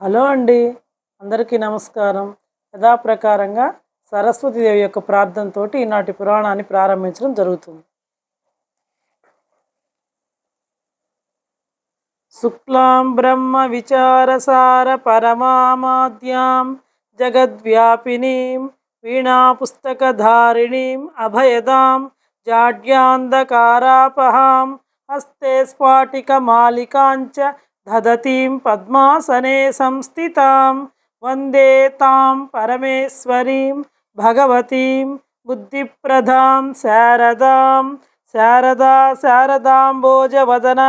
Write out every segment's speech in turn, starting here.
Hello అండి. అందరికీ నమస్కారం. యథాప్రకారంగా సరస్వతీదేవి యొక్క ప్రార్థనతో ఈనాటి పురాణాన్ని ప్రారంభించడం జరుగుతుంది. శుక్లాం బ్రహ్మ విచారసార పరమామాద్యాం జగద్వ్యాపినీం వీణా పుస్తకధారిణీం అభయదాం జాడ్యాంధకారాపహాం హస్తే స్ఫాటికమాలికాంచ దదతీం పద్మాసనే సంస్థితాం వందే తాం పరమేశ్వరీం భగవతీం బుద్ధిప్రదాం శారదాం శారదా శారదాంబోజవదన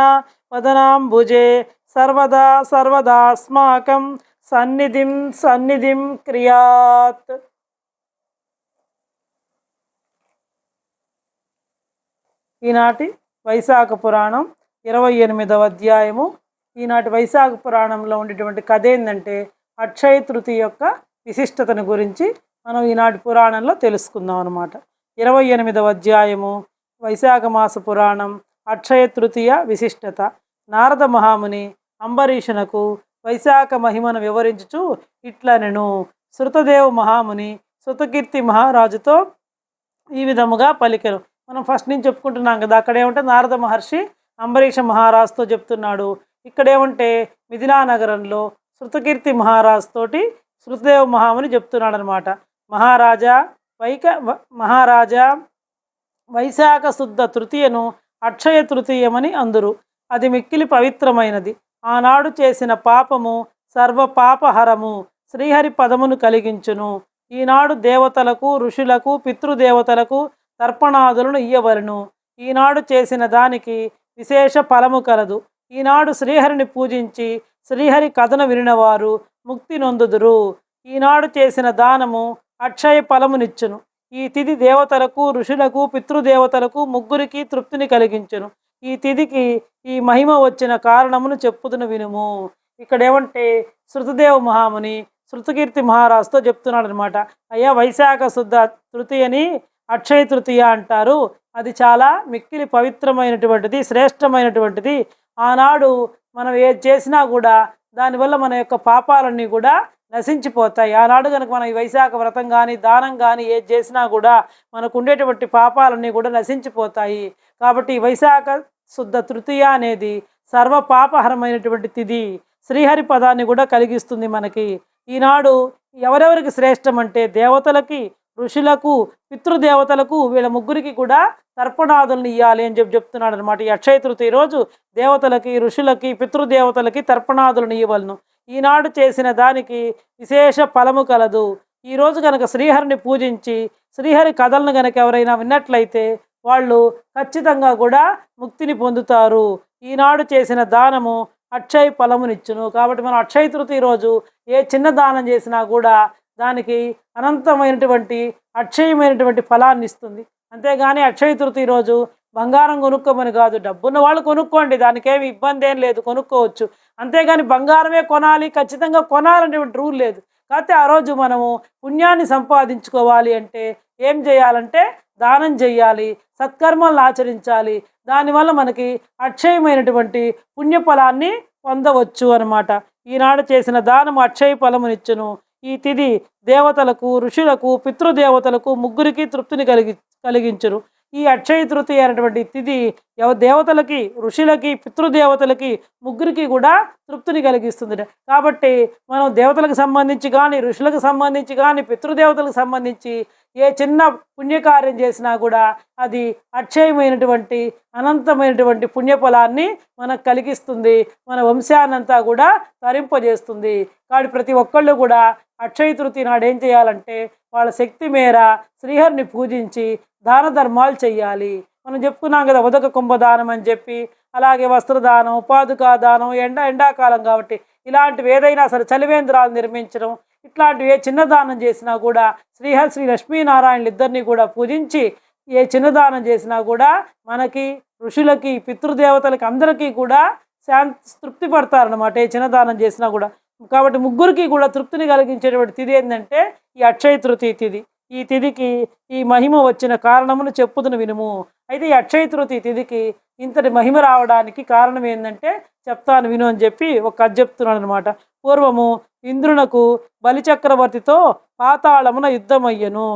వదనాంబుజే సర్వదా సర్వదాస్మాకం సన్నిధిం సన్నిధిం క్రియాత్ ఈనాటి వైశాఖ పురాణం ఇరవై ఎనిమిదవ అధ్యాయము ఈనాటి వైశాఖ పురాణంలో ఉండేటువంటి కథ ఏంటంటే అక్షయ తృతీయ యొక్క విశిష్టతను గురించి మనం ఈనాటి పురాణంలో తెలుసుకుందాం అనమాట ఇరవై ఎనిమిదవ అధ్యాయము వైశాఖ మాస పురాణం అక్షయ తృతీయ విశిష్టత. నారద మహాముని అంబరీషునకు వైశాఖ మహిమను వివరించుచు ఇట్లనెను శృతదేవ మహాముని శృతకీర్తి మహారాజుతో ఈ విధముగా పలికెను. మనం ఫస్ట్ నుంచి చెప్పుకుంటున్నాం కదా అక్కడ ఏమంటే నారద మహర్షి అంబరీష మహారాజుతో చెప్తున్నాడు ఇక్కడ ఏమంటే మిథినానగరంలో శృతకీర్తి మహారాజ్ తోటి శృతదేవ మహాముని చెప్తున్నాడనమాట. మహారాజా వైక వ- మహారాజా వైశాఖ శుద్ధ తృతీయను అక్షయ తృతీయమని అందురు. అది మిక్కిలి పవిత్రమైనది. ఆనాడు చేసిన పాపము సర్వ పాపహరము శ్రీహరి పదమును కలిగించును. ఈనాడు దేవతలకు ఋషులకు పితృదేవతలకు తర్పణాదులను ఇయ్యవలను. ఈనాడు చేసిన దానికి విశేష ఫలము కలదు. ఈనాడు శ్రీహరిని పూజించి శ్రీహరి కథను వినినవారు ముక్తి నొందుదురు. ఈనాడు చేసిన దానము అక్షయ ఫలమునిచ్చును. ఈ తిథి దేవతలకు ఋషులకు పితృదేవతలకు ముగ్గురికి తృప్తిని కలిగించును. ఈ తిథికి ఈ మహిమ వచ్చిన కారణమును చెప్పుదును వినుము. ఇక్కడ ఏమంటే శృతదేవ మహాముని శృతకీర్తి మహారాజుతో చెప్తున్నాడు అనమాట అయ్యా వైశాఖ శుద్ధ తృతీయని అక్షయ తృతీయ అంటారు. అది చాలా మిక్కిలి పవిత్రమైనటువంటిది శ్రేష్టమైనటువంటిది. ఆనాడు మనం ఏది చేసినా కూడా దానివల్ల మన యొక్క పాపాలన్నీ కూడా నశించిపోతాయి. ఆనాడు కనుక మనం ఈ వైశాఖ వ్రతం కానీ దానం కానీ ఏది చేసినా కూడా మనకు ఉండేటువంటి పాపాలన్నీ కూడా నశించిపోతాయి. కాబట్టి వైశాఖ శుద్ధ తృతీయ అనేది సర్వ పాపహరమైనటువంటి తిథి శ్రీహరి పదాన్ని కూడా కలిగిస్తుంది మనకి. ఈనాడు ఎవరెవరికి శ్రేష్టం అంటే దేవతలకి ఋషులకు పితృదేవతలకు వీళ్ళ ముగ్గురికి కూడా తర్పణాదులను ఇవ్వాలి అని చెప్పి చెప్తున్నాడు అనమాట ఈ అక్షయ తృతీయ రోజు. దేవతలకి ఋషులకి పితృదేవతలకి తర్పణాదులను ఇవ్వలను. ఈనాడు చేసిన దానికి విశేష ఫలము కలదు. ఈరోజు కనుక శ్రీహరిని పూజించి శ్రీహరి కథలను కనుక ఎవరైనా విన్నట్లయితే వాళ్ళు ఖచ్చితంగా కూడా ముక్తిని పొందుతారు. ఈనాడు చేసిన దానము అక్షయ ఫలమునిచ్చును. కాబట్టి మనం అక్షయ తృతీయ రోజు ఏ చిన్న దానం చేసినా కూడా దానికి అనంతమైనటువంటి అక్షయమైనటువంటి ఫలాన్ని ఇస్తుంది. అంతేగాని అక్షయ తృతి రోజు బంగారం కొనుక్కోమని కాదు డబ్బున్న వాళ్ళు కొనుక్కోండి దానికేమి ఇబ్బంది ఏం లేదు కొనుక్కోవచ్చు. అంతేగాని బంగారమే కొనాలి ఖచ్చితంగా కొనాలనేటువంటి రూల్ లేదు. కాకపోతే ఆ రోజు మనము పుణ్యాన్ని సంపాదించుకోవాలి అంటే ఏం చేయాలంటే దానం చేయాలి సత్కర్మలను ఆచరించాలి. దానివల్ల మనకి అక్షయమైనటువంటి పుణ్యఫలాన్ని పొందవచ్చు అన్నమాట. ఈనాడు చేసిన దానం అక్షయ ఫలమునిచ్చును. ఈ తిథి దేవతలకు ఋషులకు పితృదేవతలకు ముగ్గురికి తృప్తిని కలిగి కలిగించరు ఈ అక్షయ తృతీయ అనేటువంటి తిథి దేవతలకి ఋషులకి పితృదేవతలకి ముగ్గురికి కూడా తృప్తిని కలిగిస్తుంది కాబట్టి మనం దేవతలకు సంబంధించి కానీ ఋషులకు సంబంధించి కానీ పితృదేవతలకు సంబంధించి ఏ చిన్న పుణ్యకార్యం చేసినా కూడా అది అక్షయమైనటువంటి అనంతమైనటువంటి పుణ్యఫలాన్ని మనకు కలిగిస్తుంది. మన వంశాన్నంతా కూడా తరింపజేస్తుంది. కాబట్టి ప్రతి ఒక్కళ్ళు కూడా అక్షయ తృతీయ నాడు ఏం చేయాలంటే వాళ్ళ శక్తి మేర శ్రీహరిని పూజించి దాన ధర్మాలు చెయ్యాలి. మనం చెప్పుకున్నాం కదా ఉదక కుంభదానం అని చెప్పి అలాగే వస్త్రదానం ఉపాధికా దానం ఎండ ఎండాకాలం కాబట్టి ఇలాంటివి ఏదైనా సరే చలివేంద్రాలు నిర్మించడం ఇట్లాంటివి ఏ చేసినా కూడా శ్రీహరి శ్రీ లక్ష్మీనారాయణలు ఇద్దరిని కూడా పూజించి ఏ చిన్నదానం చేసినా కూడా మనకి ఋషులకి పితృదేవతలకి అందరికీ కూడా శాంతి తృప్తి పడతారనమాట ఏ చిన్నదానం చేసినా కూడా. కాబట్టి ముగ్గురికి కూడా తృప్తిని కలిగించేటువంటి తిది ఏంటంటే ఈ అక్షయ తృతీయ తిథి. ఈ తిథికి ఈ మహిమ వచ్చిన కారణమును చెప్పుదును వినుము. అయితే ఈ అక్షయ తృతీయ తిథికి ఇంతటి మహిమ రావడానికి కారణం ఏంటంటే చెప్తాను విను అని చెప్పి ఒక కథ చెప్తున్నాడు అనమాట పూర్వము ఇంద్రునకు బలిచక్రవర్తితో పాతాళమున యుద్ధమయ్యను.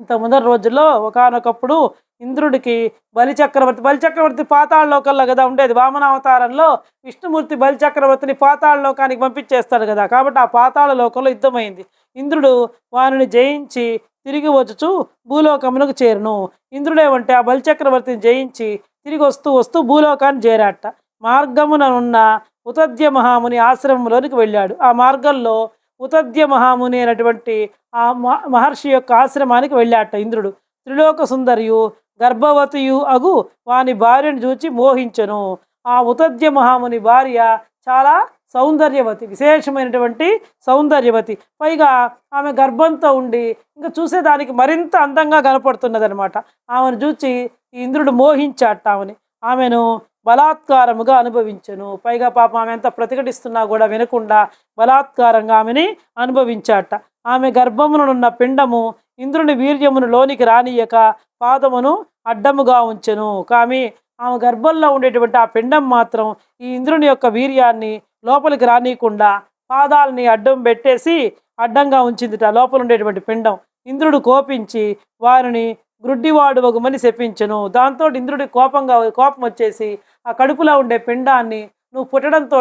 ఇంత మొదటి రోజుల్లో ఒకానొకప్పుడు ఇంద్రుడికి బలిచక్రవర్తి బలిచక్రవర్తి పాతాళలోకల్లో కదా ఉండేది. వామన అవతారంలో విష్ణుమూర్తి బలిచక్రవర్తిని పాతాళలోకానికి పంపించేస్తాడు కదా. కాబట్టి ఆ పాతాళ లోకంలో యుద్ధమైంది. ఇంద్రుడు వారిని జయించి తిరిగి వచ్చుచు భూలోకమునకు చేరును. ఇంద్రుడేమంటే ఆ బలిచక్రవర్తిని జయించి తిరిగి వస్తూ వస్తూ భూలోకాన్ని చేరాట మార్గమున ఉన్న ఉతద్య మహాముని ఆశ్రమంలోనికి వెళ్ళాడు. ఆ మార్గంలో ఉతద్య మహాముని అనేటువంటి ఆ మహర్షి యొక్క ఆశ్రమానికి వెళ్ళాట ఇంద్రుడు. త్రిలోక సుందరియు గర్భవతియు అగు వాని భార్యను చూచి మోహించెను. ఆ ఉతద్య మహాముని భార్య చాలా సౌందర్యవతి విశేషమైనటువంటి సౌందర్యవతి. పైగా ఆమె గర్భంతో ఉండి ఇంకా చూసేదానికి మరింత అందంగా కనపడుతున్నది అనమాట ఆమెను చూచి ఈ ఇంద్రుడు మోహించాట ఆమెని. ఆమెను బలాత్కారముగా అనుభవించను. పైగా పాపం ఆమె ఎంత ప్రతిఘటిస్తున్నా కూడా వినకుండా బలాత్కారంగా ఆమెని అనుభవించాట. ఆమె గర్భమునున్న పిండము ఇంద్రుని వీర్యమును లోనికి రానియక పాదమును అడ్డముగా ఉంచెను. కామి ఆమె గర్భంలో ఉండేటువంటి ఆ పిండం మాత్రం ఈ ఇంద్రుని యొక్క వీర్యాన్ని లోపలికి రానియకుండా పాదాలని అడ్డం పెట్టేసి అడ్డంగా ఉంచిందిట. లోపల ఉండేటువంటి పిండం. ఇంద్రుడు కోపించి వారిని గ్రుడ్డివాడు ఒకమని శపించను. దాంతో ఇంద్రుడి కోపంగా కోపం వచ్చేసి ఆ కడుపులో ఉండే పిండాన్ని నువ్వు పుట్టడంతో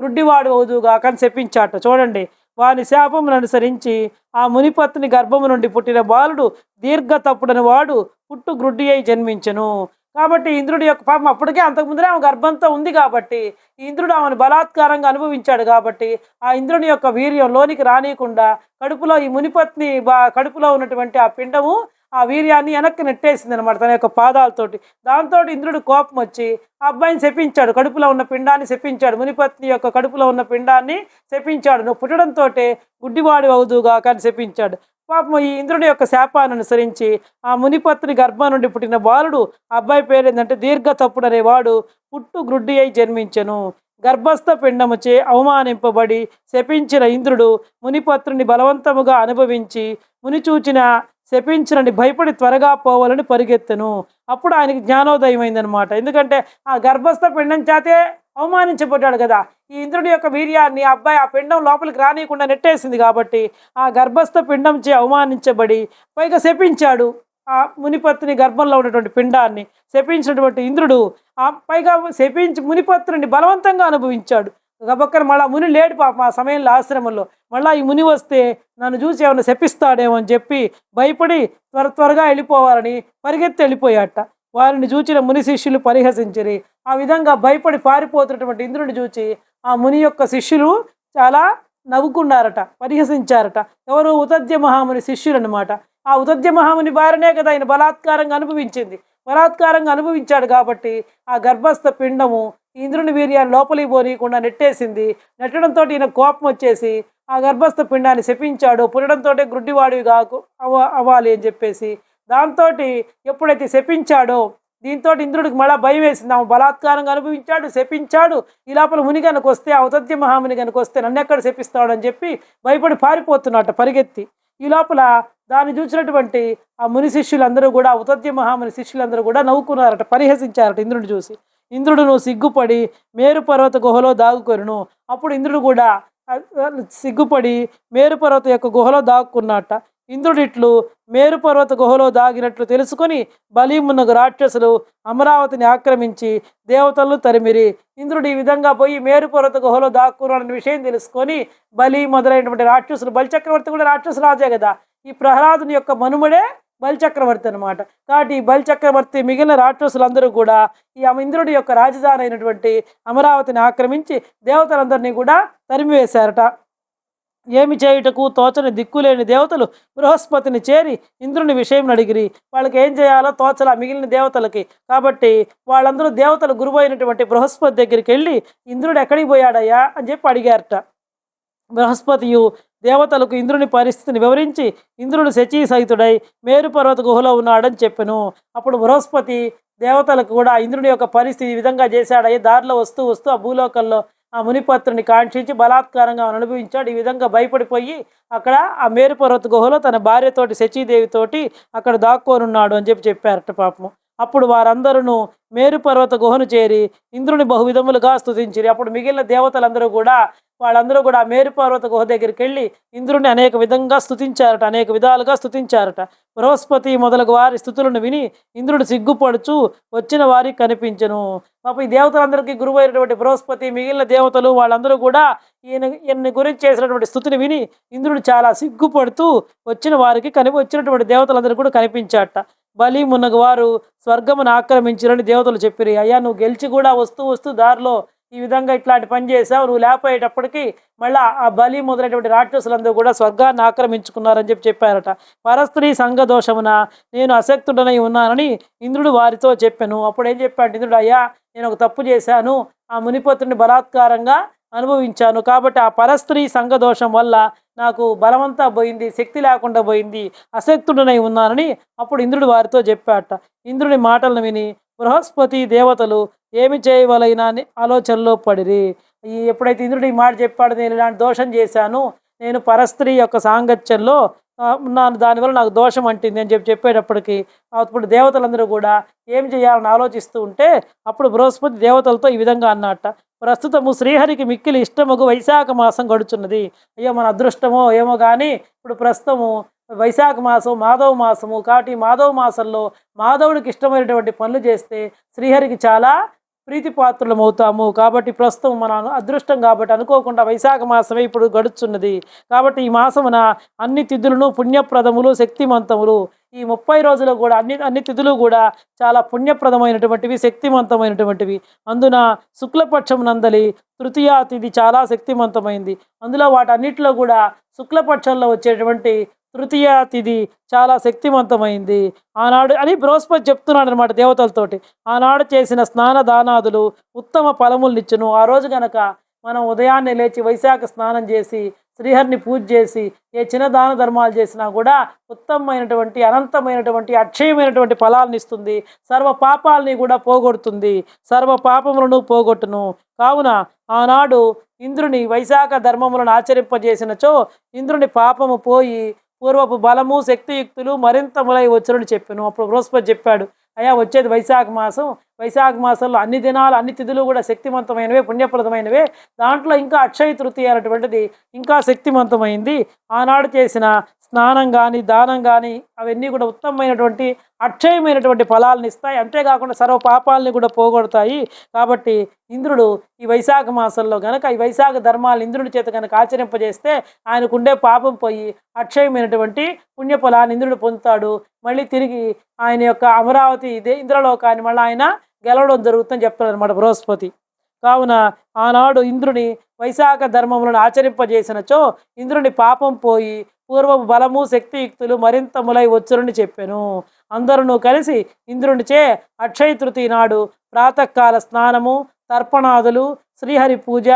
గ్రుడ్డివాడు అవుదుగా కానీ శపించాట. చూడండి వాని శాపమును అనుసరించి ఆ మునిపత్ని గర్భము నుండి పుట్టిన బాలుడు దీర్ఘ తప్పుడని వాడు పుట్టు గ్రుడ్డి అయి జన్మించెను. కాబట్టి ఇంద్రుడి యొక్క పాపం అప్పటికే అంతకుముందరే ఆమె గర్భంతో ఉంది కాబట్టి ఇంద్రుడు ఆమెను బలాత్కారంగా అనుభవించాడు కాబట్టి ఆ ఇంద్రుని యొక్క వీర్యం లోనికి రానియకుండా కడుపులో ఈ మునిపత్ని బా కడుపులో ఉన్నటువంటి ఆ పిండము ఆ వీర్యాన్ని వెనక్కి నెట్టేసింది అనమాట తన యొక్క పాదాలతోటి. దాంతో ఇంద్రుడు కోపం వచ్చి ఆ అబ్బాయిని శపించాడు కడుపులో ఉన్న పిండాన్ని శపించాడు మునిపత్ని యొక్క కడుపులో ఉన్న పిండాన్ని శపించాడు నువ్వు పుట్టడంతో గుడ్డివాడి అవుదుగా కానీ శపించాడు. పాపం ఈ ఇంద్రుడి యొక్క శాపాన్ని అనుసరించి ఆ మునిపత్ని గర్భం నుండి పుట్టిన బాలుడు అబ్బాయి పేరు ఏంటంటే దీర్ఘ తప్పుడు అనేవాడు పుట్టు గ్రుడ్డి అయి జన్మించెను. గర్భస్థ పిండముచే అవమానింపబడి శపించిన ఇంద్రుడు మునిపత్రుని బలవంతముగా అనుభవించి ముని చూచిన శపించినని భయపడి త్వరగా పోవాలని పరిగెత్తెను. అప్పుడు ఆయనకి జ్ఞానోదయం అయిందనమాట ఎందుకంటే ఆ గర్భస్థ పిండం చేతే అవమానించబడ్డాడు కదా. ఈ ఇంద్రుడి యొక్క వీర్యాన్ని ఆ అబ్బాయి ఆ పిండం లోపలికి రానియకుండా నెట్టేసింది కాబట్టి ఆ గర్భస్థ పిండం చే అవమానించబడి పైగా శపించాడు. ఆ మునిపత్ని గర్భంలో ఉన్నటువంటి పిండాన్ని శపించినటువంటి ఇంద్రుడు ఆ పైగా శపించి మునిపత్రుని బలవంతంగా అనుభవించాడు. గబక్కన మళ్ళీ ముని లేడు పాప ఆ సమయంలో ఆశ్రమంలో. మళ్ళీ ఈ ముని వస్తే నన్ను చూసి ఏమైనా శపిస్తాడేమో అని చెప్పి భయపడి త్వర త్వరగా వెళ్ళిపోవాలని పరిగెత్తి వెళ్ళిపోయాట. వారిని చూచిన ముని శిష్యులు పరిహసించిరి. ఆ విధంగా భయపడి పారిపోతున్నటువంటి ఇంద్రుని చూచి ఆ ముని యొక్క శిష్యులు చాలా నవ్వుకున్నారట పరిహసించారట. ఎవరు ఉతద్య మహాముని శిష్యులు అనమాట ఆ ఉతద్య మహాముని భార్యనే కదా ఆయన బలాత్కారంగా అనుభవించింది. బలాత్కారంగా అనుభవించాడు కాబట్టి ఆ గర్భస్థ పిండము ఇంద్రుని వీర్యాన్ని లోపలికి పోనీయకుండా నెట్టేసింది. నెట్టడంతో ఈయన కోపం వచ్చేసి ఆ గర్భస్థ పిండాన్ని శపించాడు. పుట్టడంతో గ్రుడ్డివాడివి కాకు అవ్వాలి అని చెప్పేసి దాంతో ఎప్పుడైతే శపించాడో దీంతో ఇంద్రుడికి మళ్ళా భయం వేసింది. ఆమె బలాత్కారంగా అనుభవించాడు శపించాడు. ఈ లోపల ముని కనుక వస్తే ఆ మహాముని కనుక వస్తే నన్ను ఎక్కడ శపిస్తాడని చెప్పి భయపడి పారిపోతున్నట్ట పరిగెత్తి. ఈ లోపల దాన్ని చూసినటువంటి ఆ ముని శిష్యులందరూ కూడా ఉతద్య మహాముని శిష్యులందరూ కూడా నవ్వుకున్నారట పరిహసించారట ఇంద్రుడిని చూసి. ఇంద్రుడు నువ్వు సిగ్గుపడి మేరు పర్వత గుహలో దాగుకొనును. అప్పుడు ఇంద్రుడు కూడా సిగ్గుపడి మేరు పర్వత యొక్క గుహలో దాక్కున్నట్ట ఇంద్రుడిట్లు మేరుపర్వత గుహలో దాగినట్లు తెలుసుకొని బలిమున్నగు రాక్షసులు అమరావతిని ఆక్రమించి దేవతలను తరిమిరి. ఇంద్రుడు ఈ విధంగా పోయి మేరుపర్వత గుహలో దాక్కున్నాడనే విషయం తెలుసుకొని బలి మొదలైనటువంటి రాక్షసులు బలిచక్రవర్తి కూడా రాక్షసు రాజే కదా. ఈ ప్రహ్లాదుని యొక్క మనుమడే బలిచక్రవర్తి అనమాట కాబట్టి ఈ బలిచక్రవర్తి మిగిలిన రాక్షసులందరూ కూడా ఈ ఇంద్రుడి యొక్క రాజధాని అయినటువంటి అమరావతిని ఆక్రమించి దేవతలందరినీ కూడా తరిమివేశారట. ఏమి చేయుటకు తోచని దిక్కులేని దేవతలు బృహస్పతిని చేరి ఇంద్రుని విషయం అడిగిరి. వాళ్ళకి ఏం చేయాలో తోచలా మిగిలిన దేవతలకి. కాబట్టి వాళ్ళందరూ దేవతలు గురువు అయినటువంటి బృహస్పతి దగ్గరికి వెళ్ళి ఇంద్రుడు ఎక్కడికి పోయాడయ్యా? అని చెప్పి అడిగారట. బృహస్పతియు దేవతలకు ఇంద్రుని పరిస్థితిని వివరించి ఇంద్రుడు శచీ సహితుడై మేరు పర్వత గుహలో ఉన్నాడని చెప్పెను. అప్పుడు బృహస్పతి దేవతలకు కూడా ఇంద్రుని యొక్క పరిస్థితి ఈ విధంగా చేశాడయ్యి. దారిలో వస్తూ వస్తూ ఆ భూలోకంలో ఆ మునిపత్రుని కాంక్షించి బలాత్కారంగా అనుభవించాడు. ఈ విధంగా భయపడిపోయి అక్కడ ఆ మేరుపర్వత గుహలో తన భార్యతోటి శచీదేవితోటి అక్కడ దాక్కోనున్నాడు అని చెప్పి చెప్పారట పాపము. అప్పుడు వారందరూ మేరు పర్వత గుహను చేరి ఇంద్రుని బహువిధములుగా స్థుతించిరి అప్పుడు మిగిలిన దేవతలందరూ కూడా వాళ్ళందరూ కూడా మేరుపర్వత మేరు పర్వత గుహ దగ్గరికి వెళ్ళి ఇంద్రుని అనేక విధంగా స్థుతించారట అనేక విధాలుగా స్థుతించారట బృహస్పతి మొదలగు వారి స్థుతులను విని ఇంద్రుడు సిగ్గుపడుచు వచ్చిన వారికి కనిపించను. పాప ఈ దేవతలందరికీ గురువు అయినటువంటి బృహస్పతి మిగిలిన దేవతలు వాళ్ళందరూ కూడా ఈయన ఈయన గురించి చేసినటువంటి స్థుతిని విని ఇంద్రుడు చాలా సిగ్గుపడుతూ వచ్చిన వారికి కని వచ్చినటువంటి దేవతలందరూ కూడా కనిపించాట బలి మునగవారు వారు స్వర్గమును ఆక్రమించారని దేవతలు చెప్పిరి అయ్యా నువ్వు గెలిచి కూడా వస్తూ వస్తూ దారిలో ఈ విధంగా ఇట్లాంటి పని చేసావు నువ్వు లేకపోయేటప్పటికి మళ్ళీ ఆ బలి మొదలైనటువంటి రాక్షసులందరూ కూడా స్వర్గాన్ని ఆక్రమించుకున్నారని చెప్పి చెప్పారట. పరస్త్రీ సంఘ దోషమున నేను అసక్తుడనై ఉన్నానని ఇంద్రుడు వారితో చెప్పాను. అప్పుడు ఏం చెప్పాడు ఇంద్రుడు అయ్యా నేను ఒక తప్పు చేశాను. ఆ మునిపత్రుని బలాత్కారంగా అనుభవించాను. కాబట్టి ఆ పరస్త్రీ సంఘ దోషం వల్ల నాకు బలమంతా పోయింది శక్తి లేకుండా పోయింది అశక్తుడనై ఉన్నానని అప్పుడు ఇంద్రుడు వారితో చెప్పాట. ఇంద్రుడి మాటలను విని బృహస్పతి దేవతలు ఏమి చేయవలైనా అని ఆలోచనలో పడిరి. ఎప్పుడైతే ఇంద్రుడు ఈ మాట చెప్పాడు నేను ఇలాంటి దోషం చేశాను నేను పరస్త్రీ యొక్క సాంగత్యంలో ఆ, ఉన్నాను దానివల్ల నాకు దోషం అంటింది అని చెప్పి చెప్పేటప్పటికి అప్పుడు దేవతలందరూ కూడా ఏం చేయాలని ఆలోచిస్తూ ఉంటే అప్పుడు బృహస్పతి దేవతలతో ఈ విధంగా అన్నట్ట ప్రస్తుతము శ్రీహరికి మిక్కిలి ఇష్టముకు వైశాఖ మాసం గడుచున్నది. అయ్యో మన అదృష్టమో ఏమో కానీ ఇప్పుడు ప్రస్తుతము వైశాఖ మాసం మాధవ మాసము కాబట్టి మాధవ మాసంలో మాధవుడికి ఇష్టమైనటువంటి పనులు చేస్తే శ్రీహరికి చాలా ప్రీతిపాత్రులమవుతాము. కాబట్టి ప్రస్తుతం మన అదృష్టం కాబట్టి అనుకోకుండా వైశాఖ మాసమే ఇప్పుడు గడుచున్నది. కాబట్టి ఈ మాసమున అన్ని తిథులను పుణ్యప్రదములు శక్తిమంతములు ఈ ముప్పై రోజులు కూడా అన్ని అన్ని తిథులు కూడా చాలా పుణ్యప్రదమైనటువంటివి శక్తివంతమైనటువంటివి అందున శుక్లపక్షం నందలి తృతీయ తిథి చాలా శక్తివంతమైంది అందులో వాటన్నిటిలో కూడా శుక్లపక్షంలో వచ్చేటువంటి తృతీయ తిథి చాలా శక్తివంతమైంది. ఆనాడు అని బృహస్పతి చెప్తున్నాడు అనమాట దేవతలతోటి. ఆనాడు చేసిన స్నాన దానాదులు ఉత్తమ ఫలములనిచ్చును ఆ రోజు గనక మనం ఉదయాన్నే లేచి వైశాఖ స్నానం చేసి శ్రీహరిని పూజ చేసి ఏ చిన్న దాన ధర్మాలు చేసినా కూడా ఉత్తమమైనటువంటి అనంతమైనటువంటి అక్షయమైనటువంటి ఫలాలను ఇస్తుంది సర్వ పాపాలని కూడా పోగొడుతుంది. సర్వ పాపములను పోగొట్టును. కావున ఆనాడు ఇంద్రుని వైశాఖ ధర్మములను ఆచరింపజేసినచో ఇంద్రుని పాపము పోయి పూర్వపు బలము శక్తియుక్తులు మరింత ములై వచ్చునని చెప్పాను. అప్పుడు బృహస్పతి చెప్పాడు అయ్యా వచ్చేది వైశాఖ మాసం. వైశాఖ మాసంలో అన్ని దినాలు అన్ని తిథులు కూడా శక్తివంతమైనవే పుణ్యప్రదమైనవే. దాంట్లో ఇంకా అక్షయ తృతీయ అనేటువంటిది ఇంకా శక్తివంతమైంది. ఆనాడు చేసిన స్నానం కానీ దానం కానీ అవన్నీ కూడా ఉత్తమమైనటువంటి అక్షయమైనటువంటి ఫలాలను ఇస్తాయి. అంతేకాకుండా సర్వ పాపాలని కూడా పోగొడతాయి. కాబట్టి ఇంద్రుడు ఈ వైశాఖ మాసంలో గనక ఈ వైశాఖ ధర్మాలు ఇంద్రుడి చేత కనుక ఆచరింపజేస్తే ఆయనకుండే పాపం పోయి అక్షయమైనటువంటి పుణ్యఫలాన్ని ఇంద్రుడు పొందుతాడు. మళ్ళీ తిరిగి ఆయన యొక్క అమరావతి ఇదే ఇంద్రలోకాన్ని మళ్ళీ ఆయన గెలవడం జరుగుతుందని చెప్తాడు అనమాట బృహస్పతి. కావున ఆనాడు ఇంద్రుని వైశాఖ ధర్మములను ఆచరింపజేసినచో ఇంద్రుని పాపం పోయి పూర్వపు బలము శక్తియుక్తులు మరింత ములై వచ్చునని చెప్పాను. అందరూ కలిసి ఇంద్రునిచే అక్షయ తృతీయ నాడు ప్రాతకాల స్నానము తర్పణాదులు శ్రీహరి పూజ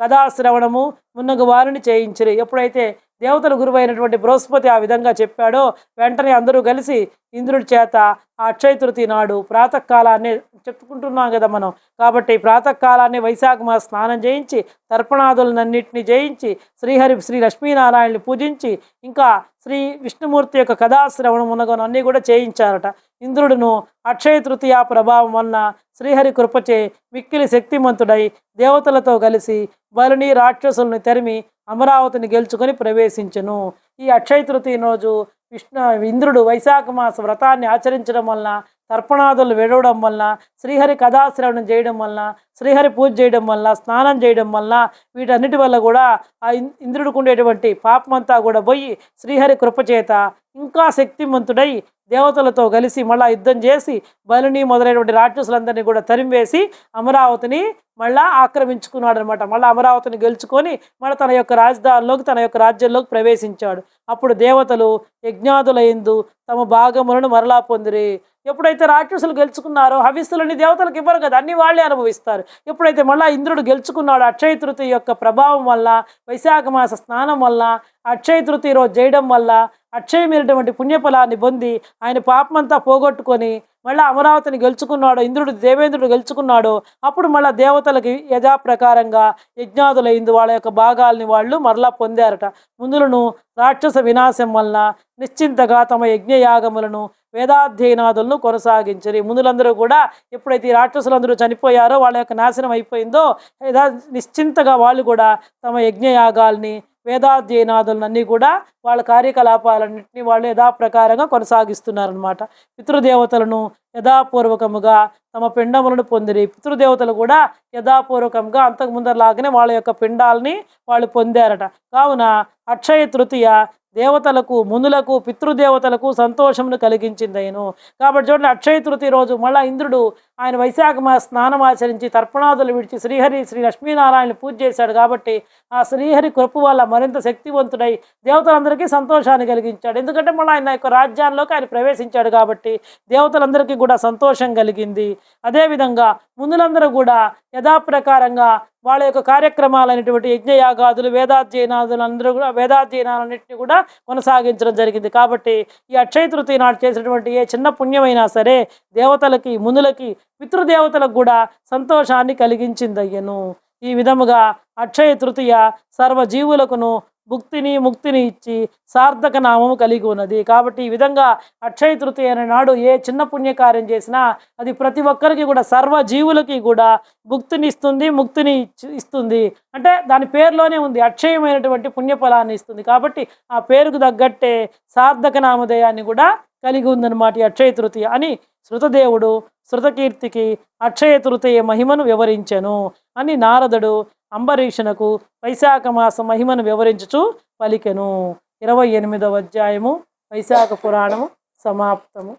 కథాశ్రవణము మున్నగు వారిని చేయించిరి. ఎప్పుడైతే దేవతల గురువు అయినటువంటి బృహస్పతి ఆ విధంగా చెప్పాడో వెంటనే అందరూ కలిసి ఇంద్రుడి చేత ఆ అక్షయ తృతి నాడు ప్రాతకాలాన్ని చెప్పుకుంటున్నాం కదా మనం. కాబట్టి ప్రాతకాలాన్ని వైశాఖ మాస స్నానం చేయించి తర్పణాదులనన్నింటినీ జయించి శ్రీహరి శ్రీ లక్ష్మీనారాయణని పూజించి ఇంకా శ్రీ విష్ణుమూర్తి యొక్క కథాశ్రవణం ఉన్నగను అన్నీ కూడా చేయించారట. ఇంద్రుడును అక్షయ తృతీయ ప్రభావం వలన శ్రీహరి కృపచే మిక్కిలి శక్తిమంతుడై దేవతలతో కలిసి బలిని రాక్షసులను తరిమి అమరావతిని గెలుచుకొని ప్రవేశించెను. ఈ అక్షయ తృతీయ రోజు విష్ణు ఇంద్రుడు వైశాఖ మాస వ్రతాన్ని ఆచరించడం వలన తర్పణాదులు విడవడం వలన శ్రీహరి కథాశ్రవణం చేయడం వలన శ్రీహరి పూజ చేయడం వల్ల స్నానం చేయడం వల్ల వీటన్నిటి వల్ల కూడా ఆ ఇంద్రుడికి ఉండేటువంటి పాపమంతా కూడా పోయి శ్రీహరి కృపచేత ఇంకా శక్తిమంతుడై దేవతలతో కలిసి మళ్ళా యుద్ధం చేసి బలిని మొదలైనటువంటి రాక్షసులందరినీ కూడా తరిమివేసి అమరావతిని మళ్ళా ఆక్రమించుకున్నాడు అనమాట మళ్ళీ అమరావతిని గెలుచుకొని మళ్ళీ తన యొక్క రాజధానిలోకి తన యొక్క రాజ్యంలోకి ప్రవేశించాడు. అప్పుడు దేవతలు యజ్ఞాదులైందు తమ భాగములను మరలా పొందిరి. ఎప్పుడైతే రాక్షసులు గెలుచుకున్నారో హవిస్సులని దేవతలకు ఇవ్వరు కదా అన్ని వాళ్ళే అనుభవిస్తారు. ఎప్పుడైతే మళ్ళీ ఇంద్రుడు గెలుచుకున్నాడు అక్షయ తృతీయ యొక్క ప్రభావం వల్ల వైశాఖ మాస స్నానం వల్ల అక్షయ తృతీయ రోజు చేయడం వల్ల అక్షయమైనటువంటి పుణ్యఫలాన్ని పొంది ఆయన పాపమంతా పోగొట్టుకొని మళ్ళీ అమరావతిని గెలుచుకున్నాడో ఇంద్రుడు దేవేంద్రుడు గెలుచుకున్నాడో అప్పుడు మళ్ళీ దేవతలకి యథాప్రకారంగా యజ్ఞాదులైంది. వాళ్ళ యొక్క భాగాల్ని వాళ్ళు మరలా పొందారట. ముందులను రాక్షస వినాశం వలన నిశ్చింతగా తమ యజ్ఞయాగములను వేదాధ్యయనాదులను కొనసాగించరు. ముందులందరూ కూడా ఎప్పుడైతే ఈ రాక్షసులందరూ చనిపోయారో వాళ్ళ యొక్క నాశనం అయిపోయిందో నిశ్చింతగా వాళ్ళు కూడా తమ యజ్ఞయాగాల్ని వేదాధ్యయనాదులన్నీ కూడా వాళ్ళ కార్యకలాపాలన్నింటినీ వాళ్ళు యథాప్రకారంగా కొనసాగిస్తున్నారనమాట పితృదేవతలను యథాపూర్వకముగా తమ పిండములను పొందిరి. పితృదేవతలు కూడా యథాపూర్వకంగా అంతకు ముందరలాగానే వాళ్ళ యొక్క పిండాలని వాళ్ళు పొందారట. కావున అక్షయ తృతీయ దేవతలకు మునులకు పితృదేవతలకు సంతోషమును కలిగించిందయను. కాబట్టి చూడండి అక్షయ తృతీయ రోజు మళ్ళా ఇంద్రుడు ఆయన వైశాఖ మా స్నానం ఆచరించి తర్పణాదులు విడిచి శ్రీహరి శ్రీ లక్ష్మీనారాయణ పూజ చేశాడు కాబట్టి ఆ శ్రీహరి కృప వల్ల మరింత శక్తివంతుడై దేవతలందరికీ సంతోషాన్ని కలిగించాడు. ఎందుకంటే మళ్ళీ ఆయన యొక్క రాజ్యాల్లోకి ఆయన ప్రవేశించాడు కాబట్టి దేవతలందరికీ కూడా సంతోషం కలిగింది. అదేవిధంగా ముందులందరూ కూడా యథాప్రకారంగా వాళ్ళ యొక్క కార్యక్రమాలు అనేటువంటి యజ్ఞయాగాదులు వేదాధ్యయనాదులు అందరూ కూడా వేదాధ్యయనాలన్నింటినీ కూడా కొనసాగించడం జరిగింది. కాబట్టి ఈ అక్షయ తృతీయ నాడు చేసినటువంటి ఏ చిన్న పుణ్యమైనా సరే దేవతలకి మునులకి పితృదేవతలకు కూడా సంతోషాన్ని కలిగించిందయ్యను. ఈ విధముగా అక్షయ తృతీయ సర్వజీవులకును భుక్తిని ముక్తిని ఇచ్చి సార్థక నామము కలిగి ఉన్నది. కాబట్టి ఈ విధంగా అక్షయ తృతీయ అనే నాడు ఏ చిన్న పుణ్యకార్యం చేసినా అది ప్రతి ఒక్కరికి కూడా సర్వ జీవులకి కూడా భుక్తిని ఇస్తుంది ముక్తిని ఇచ్చి- ఇస్తుంది. అంటే దాని పేరులోనే ఉంది అక్షయమైనటువంటి పుణ్యఫలాన్ని ఇస్తుంది. కాబట్టి ఆ పేరుకు తగ్గట్టే సార్థక నామధేయాన్ని కూడా కలిగి ఉందన్నమాట అక్షయ తృతీయ. అని శృతదేవుడు శృతకీర్తికి అక్షయ తృతీయ మహిమను వివరించెను అని నారదుడు అంబరీషునకు వైశాఖ మాస మహిమను వివరించుచు పలికెను. ఇరవై ఎనిమిదవ అధ్యాయము వైశాఖ పురాణము సమాప్తము.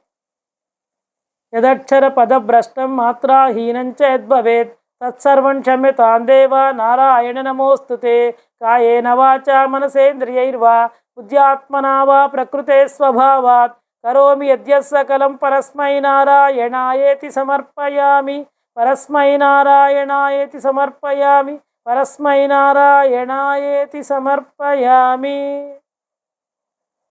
యదక్షర పదభ్రష్టం మాత్రాహీనం చ యద్భవేత్ తత్సర్వం క్షమ్యతాం దేవ నారాయణ నమోస్తుతే కాయేన వాచా మనసేంద్రియైర్వా బుద్ధ్యాత్మనా వా ప్రకృతే స్వభావాత్. కరోమి యద్యత్ సకలం పరస్మై నారాయణాయేతి సమర్పయామి. పరస్మై నారాయణాయేతి సమర్పయామి. పరస్మై నారాయణాయేతి సమర్పయామి.